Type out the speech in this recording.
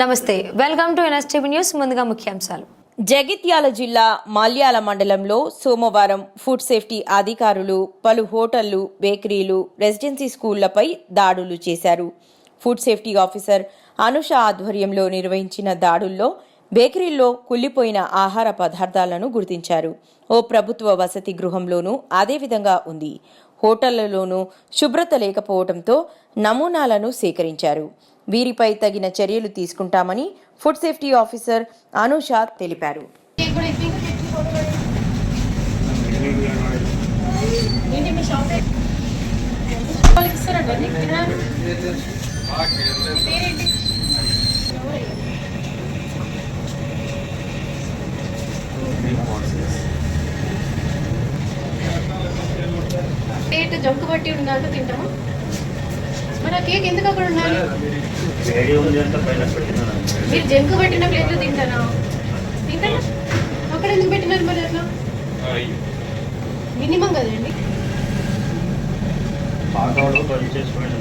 నమస్తే welcome to NSTV news ముందుగా ముఖ్యాంశాలు. జగిత్యాల జిల్లా మాల్యాల మండలంలో సోమవారం ఫుడ్ సేఫ్టీ అధికారులు పలు హోటళ్ళు బేకరీలు రెసిడెన్సీ స్కూళ్ళపై దాడులు చేశారు. ఫుడ్ సేఫ్టీ ఆఫీసర్ అనుష ఆధ్వర్యంలో నిర్వహించిన దాడుల్లో బేకరీల్లో కుళ్ళిపోయిన ఆహార పదార్థాలను గుర్తించారు. ఓ ప్రభుత్వ వసతి గృహంలోనూ అదేవిధంగా ఉంది. హోటళ్ళలోనూ శుభ్రత లేకపోవడంతో నమూనాలను సేకరించారు. వీరిపై తగిన చర్యలు తీసుకుంటామని ఫుడ్ సేఫ్టీ ఆఫీసర్ అనుష తెలిపారు. జంకు బట్టి షాప్ తింటాము? మరి ఆ కేక్ ఎందుకు అక్కడ ఉండాలి? మీరు జంకు పట్టిన ప్లేట్లు తింటారా? తింటారా? అక్కడ ఎందుకు పెట్టినారు మరి అట్లా? మినిమం కదండి చేసుకోండి